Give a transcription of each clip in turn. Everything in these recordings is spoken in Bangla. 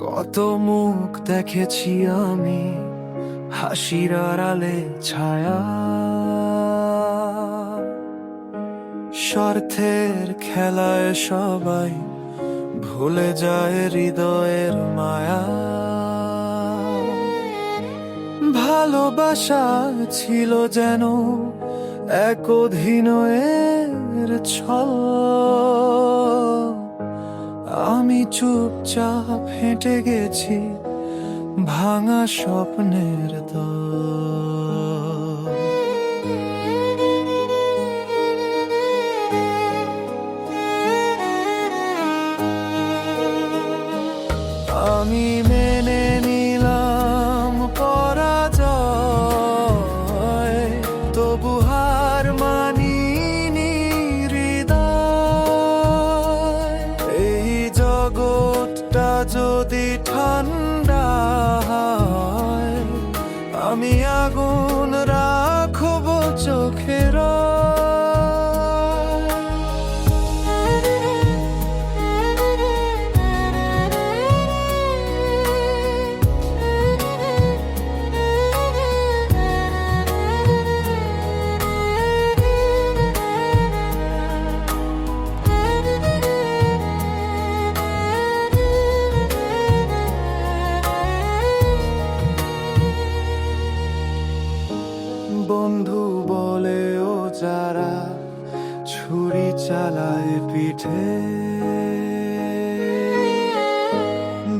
কত মুখ দেখেছি আমি হাসির আড়ালে ছায়া। স্বার্থের খেলায় সবাই ভুলে যায় হৃদয়ের মায়া। ভালোবাসা ছিল যেন এক অধীনের ছল। চুপচাপ হেঁটে গেছি ভাঙা স্বপ্নের দল। যদি ঠান্ডা হয় আমি আগুন রাখব বন্ধু বলে ও যারা ছুরি চালায় পিঠে।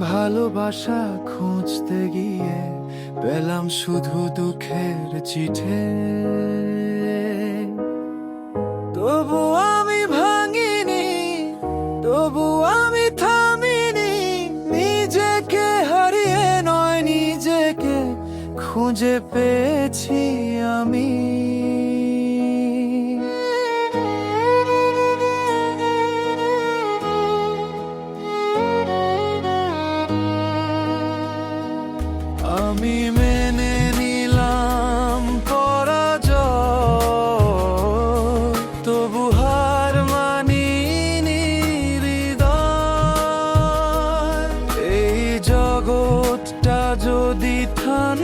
ভালোবাসা খুঁজতে গিয়ে পেলাম শুধু দুঃখের চিঠে। তবু খুঁজে পেয়েছি আমি। আমি মেনে নিলাম পরাজয়, তবু হার মানিনি হৃদয়। এই জগৎটা যদি থান